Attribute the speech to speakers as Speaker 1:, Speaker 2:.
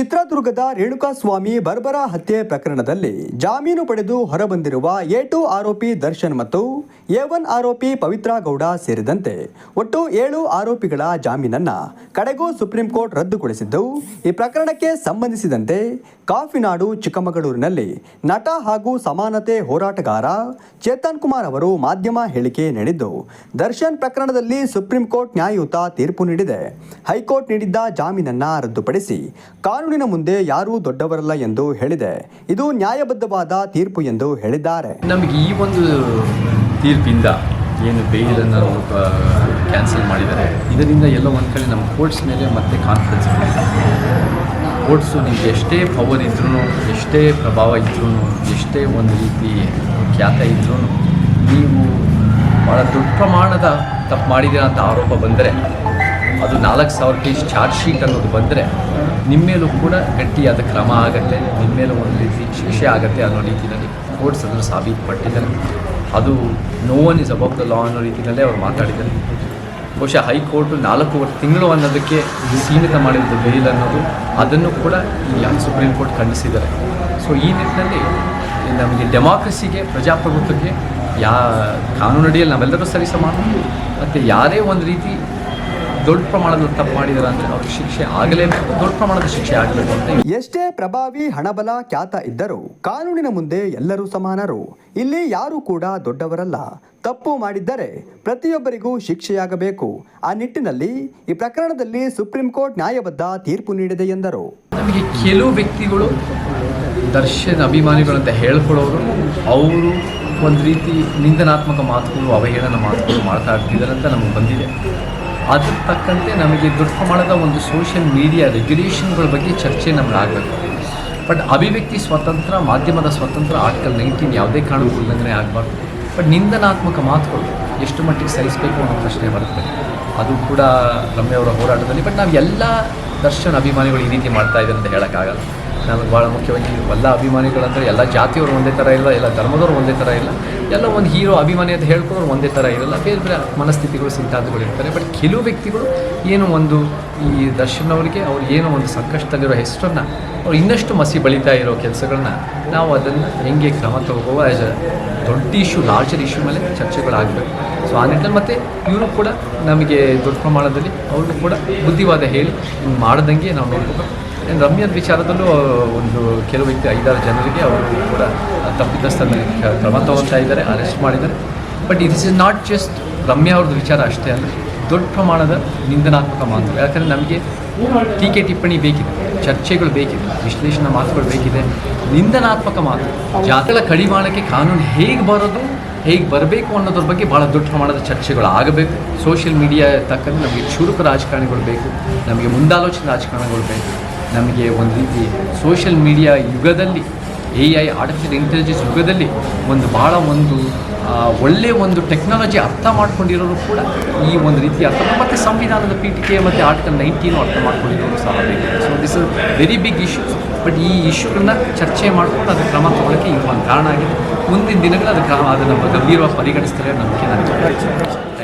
Speaker 1: ಚಿತ್ರದುರ್ಗದ ರೇಣುಕಾಸ್ವಾಮಿ ಬರ್ಬರ ಹತ್ಯೆ ಪ್ರಕರಣದಲ್ಲಿ ಜಾಮೀನು ಪಡೆದು ಹೊರಬಂದಿರುವ ಎ ಟು ಆರೋಪಿ ದರ್ಶನ್ ಮತ್ತು ಎ ಒನ್ ಆರೋಪಿ ಪವಿತ್ರ ಗೌಡ ಸೇರಿದಂತೆ ಒಟ್ಟು ಏಳು ಆರೋಪಿಗಳ ಜಾಮೀನನ್ನ ಕಡೆಗೂ ಸುಪ್ರೀಂ ಕೋರ್ಟ್ ರದ್ದುಗೊಳಿಸಿದ್ದು, ಈ ಪ್ರಕರಣಕ್ಕೆ ಸಂಬಂಧಿಸಿದಂತೆ ಕಾಫಿನಾಡು, ಚಿಕ್ಕಮಗಳೂರಿನಲ್ಲಿ ನಟ ಹಾಗೂ ಸಮಾನತೆ ಹೋರಾಟಗಾರ ಚೇತನ್ ಕುಮಾರ್ ಅವರು ಮಾಧ್ಯಮ ಹೇಳಿಕೆ ನೀಡಿದ್ದು, ದರ್ಶನ್ ಪ್ರಕರಣದಲ್ಲಿ ಸುಪ್ರೀಂ ಕೋರ್ಟ್ ನ್ಯಾಯಯುತ ತೀರ್ಪು ನೀಡಿದೆ. ಹೈಕೋರ್ಟ್ ನೀಡಿದ್ದ ಜಾಮೀನನ್ನ ರದ್ದುಪಡಿಸಿ ಕಾನೂನಿನ ಮುಂದೆ ಯಾರೂ ದೊಡ್ಡವರಲ್ಲ ಎಂದು ಹೇಳಿದೆ. ಇದು ನ್ಯಾಯಬದ್ಧವಾದ ತೀರ್ಪು ಎಂದು ಹೇಳಿದ್ದಾರೆ.
Speaker 2: ನಮಗೆ ಈ ಒಂದು ತೀರ್ಪಿಂದ ಏನು ಬೇಯಿಲನ್ನು ಕ್ಯಾನ್ಸಲ್ ಮಾಡಿದ್ದಾರೆ. ಇದರಿಂದ ಎಲ್ಲೋ ಒಂದು ಕಡೆ ನಮ್ಮ ಕೋರ್ಟ್ಸ್ ಮೇಲೆ ಮತ್ತೆ ಕಾನ್ಫಿಡೆನ್ಸ್ ಕೋರ್ಟ್ಸು ನಿಮ್ಗೆ ಎಷ್ಟೇ ಪವರ್ ಇದ್ರೂ ಎಷ್ಟೇ ಪ್ರಭಾವ ಇದ್ರೂ ಎಷ್ಟೇ ಒಂದು ರೀತಿ ಖ್ಯಾತ ಇದ್ರೂ ನೀವು ಭಾಳ ದೊಡ್ಡ ಪ್ರಮಾಣದ ತಪ್ಪು ಮಾಡಿದ್ದೀರಾ ಅಂತ ಆರೋಪ ಬಂದರೆ, ಅದು ನಾಲ್ಕು ಸಾವಿರ ಪೇಜ್ ಚಾರ್ಜ್ ಶೀಟ್ ಅನ್ನೋದು ಬಂದರೆ ನಿಮ್ಮ ಮೇಲೂ ಕೂಡ ಗಟ್ಟಿಯಾದ ಕ್ರಮ ಆಗತ್ತೆ ನಿಮ್ಮ ಮೇಲೂ ಒಂದು ರೀತಿ ಶಿಕ್ಷೆ ಆಗತ್ತೆ ಅನ್ನೋ ರೀತಿಯಲ್ಲಿ ಕೋರ್ಟ್ಸ್ ಅದನ್ನು ಸಾಬೀತುಪಟ್ಟಿದ್ದಾರೆ. ಅದು no one is about the law ಅನ್ನೋ ರೀತಿಯಲ್ಲೇ ಅವ್ರು ಮಾತಾಡಿದ್ದಾರೆ. ಬಹುಶಃ ಹೈಕೋರ್ಟು ನಾಲ್ಕೂವರೆ ತಿಂಗಳು ಅನ್ನೋದಕ್ಕೆ ಸೀಮಿತ ಮಾಡಿದ್ದು ಬೇಲ್ ಅನ್ನೋದು ಅದನ್ನು ಕೂಡ ಈ ಸುಪ್ರೀಂ ಕೋರ್ಟ್ ಖಂಡಿಸಿದ್ದಾರೆ. ಸೊ ಈ ನಿಟ್ಟಿನಲ್ಲಿ ನಮಗೆ ಡೆಮಾಕ್ರಸಿಗೆ, ಪ್ರಜಾಪ್ರಭುತ್ವಕ್ಕೆ ಯಾ ಕಾನೂನಡಿಯಲ್ಲಿ ನಾವೆಲ್ಲರೂ ಸರಿಸಮಾನ ಮತ್ತು ಯಾರೇ ಒಂದು ರೀತಿ ದೊಡ್ಡ ಪ್ರಮಾಣದ ತಪ್ಪು ಮಾಡಿದಾರೆ ಅಂದರೆ ಅವ್ರಿಗೆ ಶಿಕ್ಷೆ ಆಗಲೇಬೇಕು. ದೊಡ್ಡ ಪ್ರಮಾಣದ ಶಿಕ್ಷೆ ಆಗಬೇಕು ಅಂತ
Speaker 1: ಎಷ್ಟೇ ಪ್ರಭಾವಿ ಹಣಬಲ ಖ್ಯಾತ ಇದ್ದರೂ ಕಾನೂನಿನ ಮುಂದೆ ಎಲ್ಲರೂ ಸಮಾನರು. ಇಲ್ಲಿ ಯಾರೂ ಕೂಡ ದೊಡ್ಡವರಲ್ಲ. ತಪ್ಪು ಮಾಡಿದ್ದರೆ ಪ್ರತಿಯೊಬ್ಬರಿಗೂ ಶಿಕ್ಷೆಯಾಗಬೇಕು. ಆ ನಿಟ್ಟಿನಲ್ಲಿ ಈ ಪ್ರಕರಣದಲ್ಲಿ ಸುಪ್ರೀಂ ಕೋರ್ಟ್ ನ್ಯಾಯಬದ್ಧ ತೀರ್ಪು ನೀಡಿದೆ ಎಂದರು.
Speaker 2: ನಮಗೆ ಕೆಲವು ವ್ಯಕ್ತಿಗಳು ದರ್ಶನ್ ಅಭಿಮಾನಿಗಳು ಅಂತ ಹೇಳ್ಕೊಳ್ಳೋರು ಅವರು ಒಂದು ರೀತಿ ನಿಂದನಾತ್ಮಕ ಮಾತುಗಳು ಅವಹೇಳನ ಮಾತುಗಳು ಮಾಡ್ತಾ ಇರ್ತಿದ್ದಾರೆ ಅಂತ ನಮಗೆ ಬಂದಿದೆ. ಅದ್ರ ತಕ್ಕಂತೆ ನಮಗೆ ದೊಡ್ಡ ಪ್ರಮಾಣದ ಒಂದು ಸೋಷಿಯಲ್ ಮೀಡಿಯಾ ರೆಗ್ಯುಲೇಷನ್ಗಳ ಬಗ್ಗೆ ಚರ್ಚೆ ನಮ್ಗೆ ಆಗಬೇಕು. ಬಟ್ ಅಭಿವ್ಯಕ್ತಿ ಸ್ವಾತಂತ್ರ್ಯ ಮಾಧ್ಯಮದ ಸ್ವತಂತ್ರ ಆರ್ಟಿಕಲ್ ನೈನ್ಟೀನ್ ಯಾವುದೇ ಕಾರಣಕ್ಕೂ ಉಲ್ಲಂಘನೆ ಆಗಬಾರ್ದು. ಬಟ್ ನಿಂದನಾತ್ಮಕ ಮಾತುಗಳು ಎಷ್ಟು ಮಟ್ಟಿಗೆ ಸಹಿಸಬೇಕು ಅನ್ನೋ ಪ್ರಶ್ನೆ ಬರುತ್ತೆ. ಅದು ಕೂಡ ರಮ್ಯ ಅವರ ಹೋರಾಟದಲ್ಲಿ. ಬಟ್ ನಾವು ಎಲ್ಲ ದರ್ಶನ ಅಭಿಮಾನಿಗಳು ಈ ರೀತಿ ಮಾಡ್ತಾ ಇದ್ದಾರೆ ಅಂತ ಹೇಳೋಕ್ಕಾಗಲ್ಲ. ನಮಗೆ ಭಾಳ ಮುಖ್ಯವಾಗಿ ಎಲ್ಲ ಅಭಿಮಾನಿಗಳಂದರೆ ಎಲ್ಲ ಜಾತಿಯವರು ಒಂದೇ ಥರ ಇಲ್ಲ, ಎಲ್ಲ ಧರ್ಮದವರು ಒಂದೇ ಥರ ಇಲ್ಲ. ಎಲ್ಲ ಒಂದು ಹೀರೋ ಅಭಿಮಾನಿ ಅಂತ ಹೇಳ್ಕೊಂಡ್ರು ಒಂದೇ ಥರ ಇರಲ್ಲ, ಬೇರೆ ಬೇರೆ ಮನಸ್ಥಿತಿಗಳು, ಸಿದ್ಧಾಂತಗಳು ಇರ್ತಾರೆ ಬಟ್ ಕೆಲವು ವ್ಯಕ್ತಿಗಳು ಏನು ಒಂದು ಈ ದರ್ಶನ್ ಅವರಿಗೆ ಅವ್ರು ಏನೋ ಒಂದು ಸಂಕಷ್ಟದಲ್ಲಿರೋ ಹೆಸರನ್ನು ಅವ್ರು ಇನ್ನಷ್ಟು ಮಸಿ ಬಳಿತಾ ಇರೋ ಕೆಲಸಗಳನ್ನ ನಾವು ಅದನ್ನು ಹೆಂಗೆ ಕ್ರಮ ತಗೋಬೋ ಆ್ಯಸ್ ಅ ದೊಡ್ಡ ಇಶ್ಯೂ ಲಾರ್ಜರ್ ಇಶ್ಯೂ ಮೇಲೆ ಚರ್ಚೆಗಳಾಗಬೇಕು. ಸೊ ಆ ನಿಟ್ಟಿನಲ್ಲಿ ಮತ್ತು ಇವರು ಕೂಡ ನಮಗೆ ದೊಡ್ಡ ಪ್ರಮಾಣದಲ್ಲಿ ಅವ್ರಿಗೂ ಕೂಡ ಬುದ್ಧಿವಾದ ಹೇಳಿ ಮಾಡ್ದಂಗೆ ನಾವು ಆ್ಯಂಡ್ ರಮ್ಯದ ವಿಚಾರದಲ್ಲೂ ಒಂದು ಕೆಲವು ವ್ಯಕ್ತಿ, ಐದಾರು ಜನರಿಗೆ ಅವರು ಕೂಡ ತಪ್ಪಿತಸ್ಥನ ಕ್ರಮ ತಗೊಳ್ತಾ ಇದ್ದಾರೆ, ಅರೆಸ್ಟ್ ಮಾಡಿದ್ದಾರೆ. But it is not just Ramya ಅವ್ರದ್ದು ವಿಚಾರ ಅಷ್ಟೇ ಅಲ್ಲ, ದೊಡ್ಡ ಪ್ರಮಾಣದ ನಿಂದನಾತ್ಮಕ ಮಾತು ಯಾಕಂದರೆ ನಮಗೆ ಟೀಕೆ ಟಿಪ್ಪಣಿ ಬೇಕಿದೆ, ಚರ್ಚೆಗಳು ಬೇಕಿದೆ, ವಿಶ್ಲೇಷಣಾ ಮಾತುಗಳು ಬೇಕಿದೆ, ನಿಂದನಾತ್ಮಕ ಮಾತು. ಜಾತಿಗಳ ಕಡಿವಾಣಕ್ಕೆ ಕಾನೂನು ಹೇಗೆ ಬರೋದು, ಹೇಗೆ ಬರಬೇಕು ಅನ್ನೋದ್ರ ಬಗ್ಗೆ ಭಾಳ ದೊಡ್ಡ ಪ್ರಮಾಣದ ಚರ್ಚೆಗಳು ಆಗಬೇಕು. ಸೋಷಿಯಲ್ ಮೀಡಿಯಾ ತಕ್ಕಂತೆ ನಮಗೆ ಚುರುಕು ರಾಜಕಾರಣಿಗಳು ಬೇಕು, ನಮಗೆ ಮುಂದಾಲೋಚನೆ ರಾಜಕಾರಣಗಳು ಬೇಕು. ನಮಗೆ ಒಂದು ರೀತಿ ಸೋಷಿಯಲ್ ಮೀಡಿಯಾ ಯುಗದಲ್ಲಿ ಎ ಐ ಆರ್ಟಿಫಿಷಿಯಲ್ ಇಂಟೆಲಿಜೆನ್ಸ್ ಯುಗದಲ್ಲಿ ಒಂದು ಭಾಳ ಒಂದು ಒಳ್ಳೆಯ ಒಂದು ಟೆಕ್ನಾಲಜಿ ಅರ್ಥ ಮಾಡ್ಕೊಂಡಿರೋರು ಕೂಡ ಈ ಒಂದು ರೀತಿ ಅರ್ಥ ಮತ್ತು ಸಂವಿಧಾನದ ಪೀಠಿಕೆ ಮತ್ತು ಆರ್ಟಿಕಲ್ ನೈನ್ಟೀನು ಅರ್ಥ ಮಾಡ್ಕೊಂಡಿರೋರು ಸಹ so this is very big issues but ಈ ಇಶ್ಯೂಗಳನ್ನ ಚರ್ಚೆ ಮಾಡಿಕೊಂಡು ಅದಕ್ಕೆ ಕ್ರಮ ತಗೊಳ್ಳೋಕ್ಕೆ ಈಗ ಒಂದು ಕಾರಣ ಆಗಿದೆ. ಮುಂದಿನ ದಿನಗಳಲ್ಲಿ ಅದು ಅದನ್ನು ಗಂಭೀರವಾಗಿ ಪರಿಗಣಿಸ್ತಾರೆ ನಂಬಿಕೆ ನನಗೆ